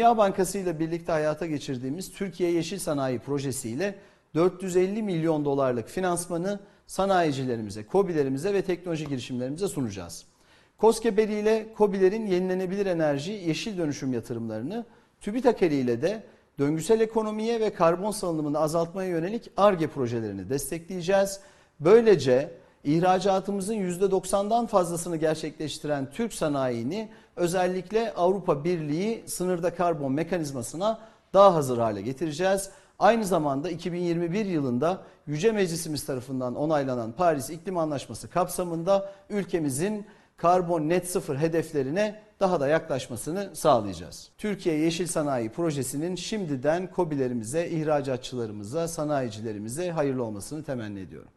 Dünya Bankası ile birlikte hayata geçirdiğimiz Türkiye Yeşil Sanayi Projesi ile 450 milyon dolarlık finansmanı sanayicilerimize, KOBİ'lerimize ve teknoloji girişimlerimize sunacağız. Koskebeli ile KOBİ'lerin yenilenebilir enerji, yeşil dönüşüm yatırımlarını, TÜBİTAK ile de döngüsel ekonomiye ve karbon salınımını azaltmaya yönelik ARGE projelerini destekleyeceğiz. Böylece ihracatımızın %90'dan fazlasını gerçekleştiren Türk sanayini özellikle Avrupa Birliği sınırda karbon mekanizmasına daha hazır hale getireceğiz. Aynı zamanda 2021 yılında Yüce Meclisimiz tarafından onaylanan Paris İklim Anlaşması kapsamında ülkemizin karbon net sıfır hedeflerine daha da yaklaşmasını sağlayacağız. Türkiye Yeşil Sanayi Projesi'nin şimdiden KOBİ'lerimize, ihracatçılarımıza, sanayicilerimize hayırlı olmasını temenni ediyorum.